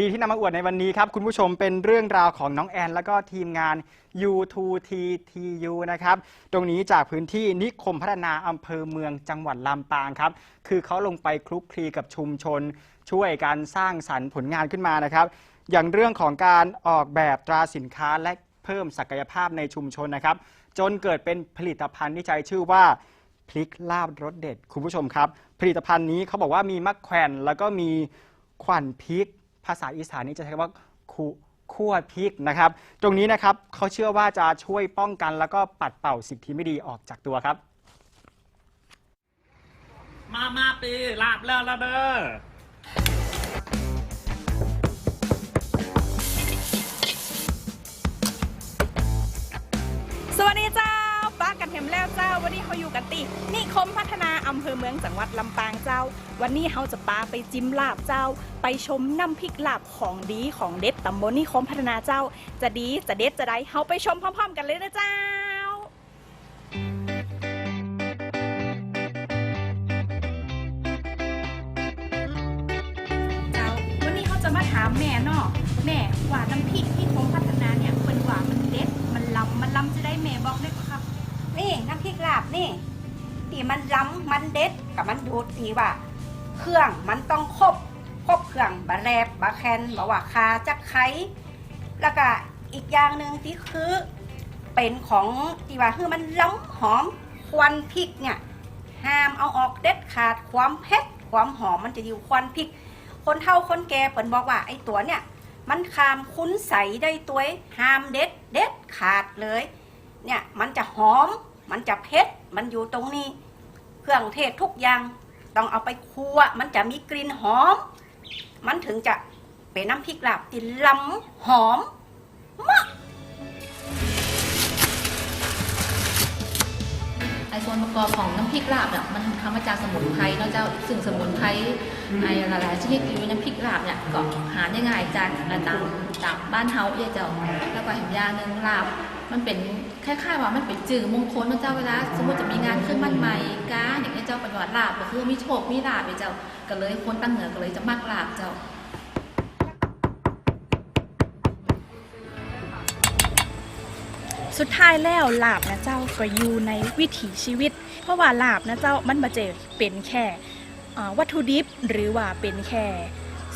ดีที่นำมาอวดในวันนี้ครับ คุณผู้ชมเป็นเรื่องราวของน้องแอน แล้วก็ทีมงาน U2TTU นะครับ ตรงนี้จากพื้นที่นิคมพัฒนาอำเภอเมืองจังหวัดลำปางครับ คือเขาลงไปคลุกคลีกับชุมชน ช่วยการสร้างสรรค์ผลงานขึ้นมานะครับ อย่างเรื่องของการออกแบบตราสินค้าและเพิ่มศักยภาพในชุมชนนะครับ จนเกิดเป็นผลิตภัณฑ์ที่ใช้ชื่อว่าพริกลาบรสเด็ดคุณผู้ชมครับ ผลิตภัณฑ์นี้เขาบอกว่ามีมะแขวนแล้วก็มีขวัญพริก ภาษาอีสานนี้จะใช้คำว่าคุคั่วพริกนะครับ ตรงนี้นะครับเขาเชื่อว่าจะช่วยป้องกันแล้วก็ปัดเป่าสิ่งที่ไม่ดีออกจากตัวครับ มามาปีลาบแล้วละเด้อ เห็มแล้วเจ้าวันนี้เขาอยู่กันตินิคมพัฒนาอำเภอเมืองจังหวัดลำปางเจ้า วันนี้เขาจะปาไปจิ้มลาบเจ้า ไปชมน้ำพริกลาบของดีของเด็ดตำบลนิคมพัฒนาเจ้า จะดีจะเด็ดจะได้เขาไปชมพร้อม ๆ กันเลยนะเจ้าเจ้าวันนี้เขาจะมาถามแม่เนาะแม่ว่าน้ำพริกที่คมพัฒ นี่ที่มันล้ำมันเด็ดกับมันดูดีว่า เครื่องมันต้องครบครบเครื่องบะแรบบะแคนบะว่าคาจักไคร้แล้วก็อีกอย่างหนึ่งที่คือเป็นของที่ว่าคือมันล้ำหอมควันพริกเนี่ยห้ามเอาออกเด็ดขาดความเผ็ดความหอมมันจะอยู่ควันพริก คนเฒ่าคนแก่เปิ่นบอกว่าไอ้ตัวเนี่ยมันคามคุ้นใสได้ตัวห้ามเด็ดเด็ดขาดเลย เนี่ยมันจะหอม มันจะเผ็ดมันอยู่ตรงนี้ เครื่องเทศทุกอย่าง ต้องเอาไปคั่วมันจะมีกลิ่นหอม มันถึงจะเป็นน้ำพริกลาบที่ล้ำหอม ส่วนประกอบของน้ำพริกลาบเนี่ยมันทำมาจากสมุนไพรเนาะเจ้าซึ่งสมุนไพรไอหลายๆชนิดอยู่ในน้ำพริกลาบเนี่ยก็หาได้ง่ายจากตามตามบ้านเฮาเยเจ้าแล้วก็เห็นยาหนึ่งลาบมันเป็นคล้ายๆว่ามันเป็นจื่อมงคลเนะเจ้าเวลาสมมติจะมีงานขึ้นบ้านใหม่กาอย่างเงี้ยเจ้าเป็นว่าลาบก็คือมีโชคมีลาบเจ้าก็เลยคนตั้งเหนือก็เลยจะมักลาบเจ้า สุดท้ายแล้วลาบนะเจ้าก็อยู่ในวิถีชีวิต เพราะว่าลาบนะเจ้ามันมาเจเป็นแค่วัตถุดิบหรือว่าเป็นแค่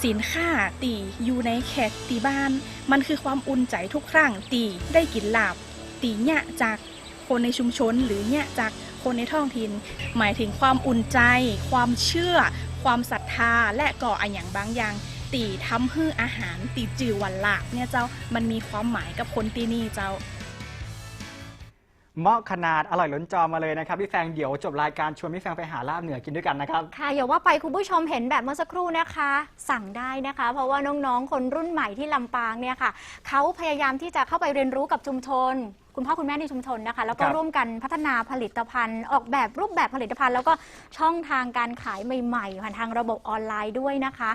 สินค้าตีอยู่ในแขกตีบ้าน มันคือความอุ่นใจทุกครั้งตีได้กินลาบตีเนี่ยจากคนในชุมชนหรือเนี่ยจากคนในท้องถิ่นหมายถึงความอุ่นใจ ความเชื่อ ความศรัทธาและก่ออันอย่างบางอย่าง ตีทำให้อาหารตีจือวันลาบเนี่ยเจ้ามันมีความหมายกับคนตีนี่เจ้า เหมาะขนาดอร่อยล้นจอมาเลยนะครับพี่แฟงเดี๋ยวจบรายการชวนพี่แฟงไปหาลาบเหนือกินด้วยกันนะครับ ค่ะอย่าว่าไปคุณผู้ชมเห็นแบบเมื่อสักครู่นะคะ สั่งได้นะคะ เพราะว่าน้องๆ คนรุ่นใหม่ที่ลำปางเนี่ยค่ะเขาพยายามที่จะเข้าไปเรียนรู้กับชุมชน คุณพ่อคุณแม่ในชุมชนนะคะ แล้วก็ครับร่วมกันพัฒนาผลิตภัณฑ์ ออกแบบรูปแบบผลิตภัณฑ์ แล้วก็ช่องทางการขายใหม่ๆผ่านทางระบบออนไลน์ด้วยนะคะ